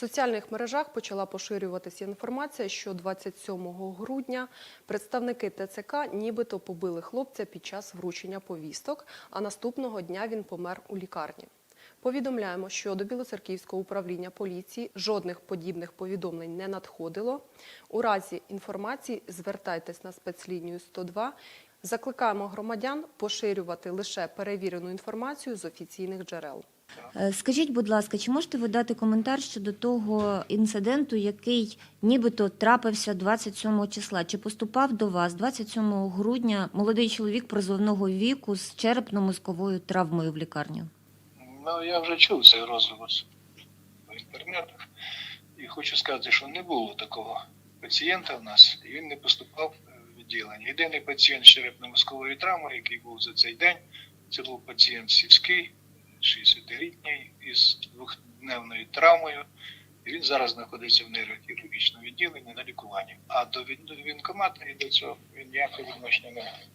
соціальних мережах почала поширюватися інформація, що 27 грудня представники ТЦК нібито побили хлопця під час вручення повісток, а наступного дня він помер у лікарні. Повідомляємо, що до Білоцерківського управління поліції жодних подібних повідомлень не надходило. У разі інформації звертайтесь на спецлінію 102. Закликаємо громадян поширювати лише перевірену інформацію з офіційних джерел. Е, Скажіть, будь ласка, чи можете ви дати коментар щодо того інциденту, який нібито трапився 27 числа? Чи поступав до вас 27 грудня молодий чоловік призовного віку з черепно-мозковою травмою в лікарню? Ну, я вже чув цей розголос в інтернетах. І хочу сказати, що не було такого пацієнта в нас, і він не поступав відділення. Єдиний пацієнт з черепно-мозковою травмою, який був за цей день, це був пацієнт сільський, 60-літній, із двохдневною травмою. І він зараз знаходиться в нейрохірургічному відділенні на лікуванні. А до вінкомата і до цього він ніякого відношення не має.